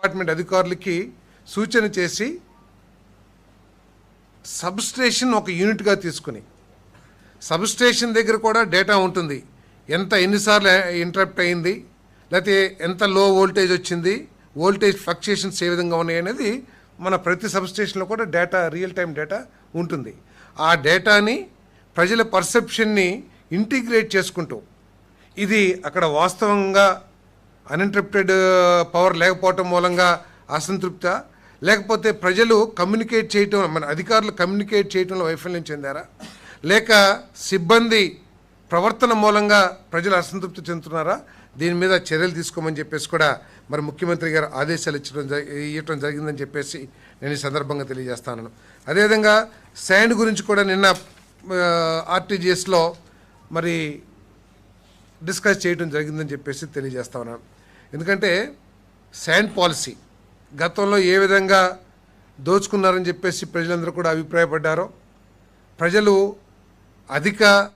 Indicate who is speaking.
Speaker 1: Department అధికారులకి సూచన చేసి సబ్ స్టేషన్ ఒక యూనిట్గా తీసుకుని సబ్ స్టేషన్ దగ్గర కూడా డేటా ఉంటుంది. ఎంత ఎన్నిసార్లు ఇంటరప్ట్ అయింది లేకపోతే ఎంత లో వోల్టేజ్ వచ్చింది వోల్టేజ్ ఫ్లక్చుయేషన్స్ ఏ విధంగా ఉన్నాయి అనేది మన ప్రతి సబ్ స్టేషన్లో కూడా డేటా రియల్ టైం డేటా ఉంటుంది. ఆ డేటాని ప్రజల పర్సెప్షన్ని ఇంటిగ్రేట్ చేసుకుంటూ ఇది అక్కడ వాస్తవంగా అన్ఇంటరప్టెడ్ పవర్ uh, లేకపోవటం మూలంగా అసంతృప్త. లేకపోతే ప్రజలు కమ్యూనికేట్ చేయటం మన అధికారులు కమ్యూనికేట్ చేయటంలో వైఫల్యం చెందారా? లేక సిబ్బంది ప్రవర్తన మూలంగా ప్రజలు అసంతృప్తి చెందుతున్నారా? దీని మీద చర్యలు తీసుకోమని చెప్పేసి కూడా మరి ముఖ్యమంత్రి గారు ఆదేశాలు ఇచ్చడం ఇవ్వటం జరిగిందని చెప్పేసి నేను ఈ సందర్భంగా తెలియజేస్తాను. అదేవిధంగా శాండ్ గురించి కూడా నిన్న ఆర్టీజీఎస్లో మరి డిస్కస్ చేయడం జరిగిందని చెప్పేసి తెలియజేస్తా ఉన్నాను ఎందుకంటే శాండ్ పాలసీ గతంలో ఏ విధంగా దోచుకున్నారని చెప్పేసి ప్రజలందరూ కూడా అభిప్రాయపడ్డారో. ప్రజలు అధిక